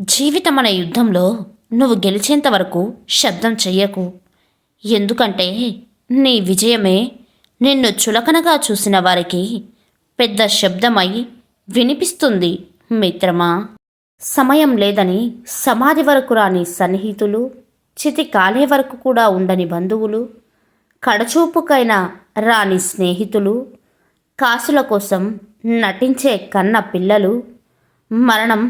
జీవితం అనే యుద్ధంలో నువ్వు గెలిచేంత వరకు శబ్దం చెయ్యకు. ఎందుకంటే నీ విజయమే నిన్ను చులకనగా చూసిన వారికి పెద్ద శబ్దమై వినిపిస్తుంది మిత్రమా. సమయం లేదని సమాధి వరకు రాని సన్నిహితులు చితి కాలే వరకు కూడా ఉండని బంధువులు కడచూపుకైనా రాని స్నేహితులు కాసుల కోసం నటించే కన్న పిల్లలు మరణం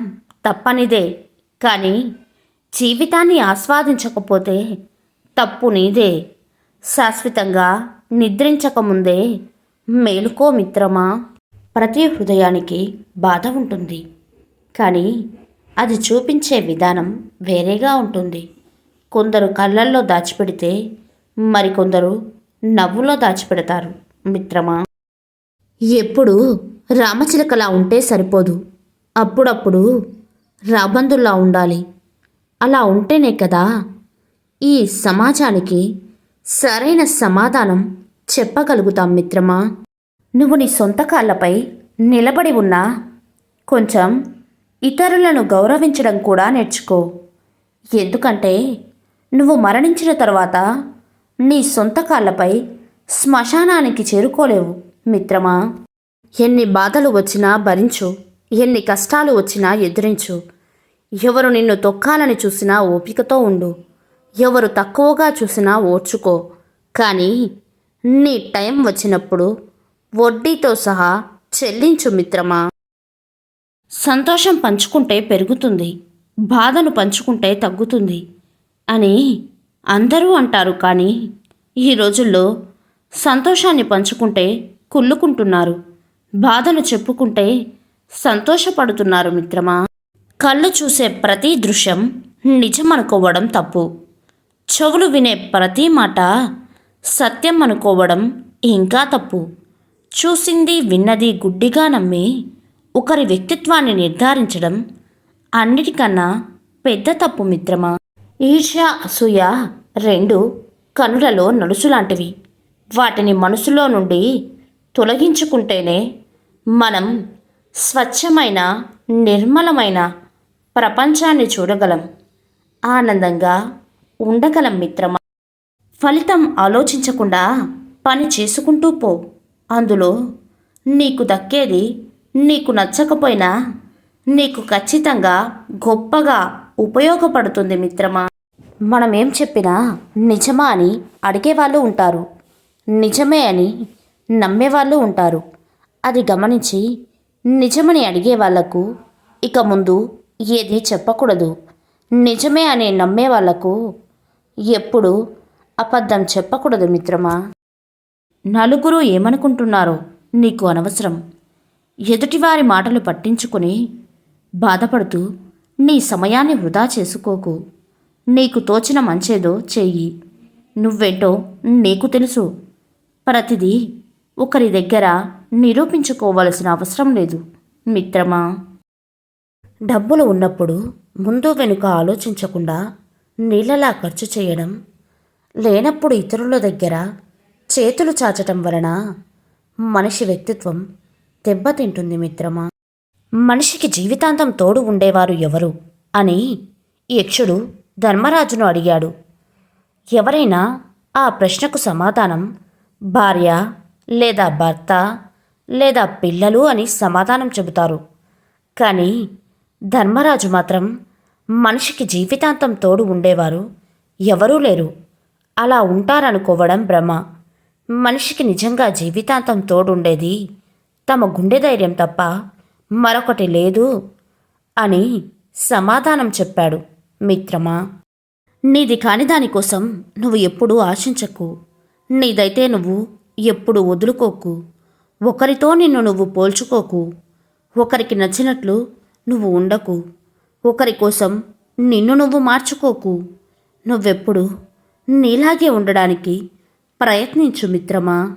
తప్పనిదే. కానీ జీవితాన్ని ఆస్వాదించకపోతే తప్పు నీదే శాశ్వతంగా నిద్రించకముందే మేలుకో మిత్రమా? ప్రతి హృదయానికి బాధ ఉంటుంది. కానీ అది చూపించే విధానం వేరేగా ఉంటుంది. కొందరు కళ్ళల్లో దాచిపెడితే మరికొందరు నవ్వులో దాచిపెడతారు మిత్రమా? ఎప్పుడు రామచిలకలా ఉంటే సరిపోదు. అప్పుడప్పుడు రాబందుల్లా ఉండాలి. అలా ఉంటేనే కదా ఈ సమాజానికి సరైన సమాధానం చెప్పగలుగుతాం మిత్రమా? నువ్వు నీ సొంత కాళ్ళపై నిలబడి ఉన్నా కొంచెం ఇతరులను గౌరవించడం కూడా నేర్చుకో. ఎందుకంటే నువ్వు మరణించిన తర్వాత నీ సొంత కాళ్ళపై శ్మశానానికి చేరుకోలేవు మిత్రమా. ఎన్ని బాధలు వచ్చినా భరించు. ఎన్ని కష్టాలు వచ్చినా ఎదిరించు. ఎవరు నిన్ను తొక్కాలని చూసినా ఓపికతో ఉండు. ఎవరు తక్కువగా చూసినా ఓర్చుకో. కానీ నీ టైం వచ్చినప్పుడు వడ్డీతో సహా చెల్లించు మిత్రమా. సంతోషం పంచుకుంటే పెరుగుతుంది. బాధను పంచుకుంటే తగ్గుతుంది అని అందరూ అంటారు కానీ ఈ రోజుల్లో సంతోషాన్ని పంచుకుంటే కుళ్ళుకుంటున్నారు. బాధను చెప్పుకుంటే సంతోషపడుతున్నారు మిత్రమా? కళ్ళు చూసే ప్రతి దృశ్యం నిజం అనుకోవడం తప్పు. చెవులు వినే ప్రతి మాట సత్యం అనుకోవడం ఇంకా తప్పు. చూసింది విన్నది గుడ్డిగా నమ్మి ఒకరి వ్యక్తిత్వాన్ని నిర్ధారించడం అన్నిటికన్నా పెద్ద తప్పు మిత్రమా? ఈర్ష్య అసూయ రెండు కనులలో నలుసులాంటివి. వాటిని మనసులో నుండి తొలగించుకుంటేనే మనం స్వచ్ఛమైన నిర్మలమైన ప్రపంచాన్ని చూడగలం. ఆనందంగా ఉండగలం మిత్రమా. ఫలితం ఆలోచించకుండా పని చేసుకుంటూ పో. అందులో నీకు దక్కేది నీకు నచ్చకపోయినా నీకు ఖచ్చితంగా గొప్పగా ఉపయోగపడుతుంది మిత్రమా. మనం ఏం చెప్పినా నిజమా అని అడిగేవాళ్ళు ఉంటారు. నిజమే అని నమ్మేవాళ్ళు ఉంటారు. అది గమనించి నిజమని అడిగే వాళ్ళకు ఇక ముందు ఏది చెప్పకూడదు. నిజమే అని నమ్మే వాళ్ళకు ఎప్పుడు అబద్ధం చెప్పకూడదు మిత్రమా? నలుగురు ఏమనుకుంటున్నారో నీకు అనవసరం. ఎదుటివారి మాటలు పట్టించుకుని బాధపడుతూ నీ సమయాన్ని వృధా చేసుకోకు. నీకు తోచిన మంచేదో చెయ్యి నువ్వేంటో నీకు తెలుసు. ప్రతిదీ ఒకరి దగ్గర నిరూపించుకోవలసిన అవసరం లేదు. మిత్రమా? డబ్బులు ఉన్నప్పుడు ముందు వెనుక ఆలోచించకుండా నీళ్ళలా ఖర్చు చేయడం లేనప్పుడు ఇతరుల దగ్గర చేతులు చాచటం వలన మనిషి వ్యక్తిత్వం దెబ్బతింటుంది మిత్రమా? మనిషికి జీవితాంతం తోడు ఉండేవారు ఎవరు అని యక్షుడు ధర్మరాజును అడిగాడు. ఎవరైనా ఆ ప్రశ్నకు సమాధానం భార్య లేదా భర్త లేదా పిల్లలు అని సమాధానం చెబుతారు. కానీ ధర్మరాజు మాత్రం మనిషికి జీవితాంతం తోడు ఉండేవారు ఎవరూ లేరు. అలా ఉంటారనుకోవడం భ్రమ. మనిషికి నిజంగా జీవితాంతం తోడుండేది తమ గుండె ధైర్యం తప్ప మరొకటి లేదు అని సమాధానం చెప్పాడు మిత్రమా. నీది కాని దానికోసం నువ్వు ఎప్పుడూ ఆశించకు. నీదైతే నువ్వు ఎప్పుడు వదులుకోకు. ఒకరితో నిన్ను నువ్వు పోల్చుకోకు. ఒకరికి నచ్చినట్లు నువ్వు ఉండకు. ఒకరి కోసం నిన్ను నువ్వు మార్చుకోకు. నువ్వెప్పుడు నీలాగే ఉండడానికి ప్రయత్నించు మిత్రమా?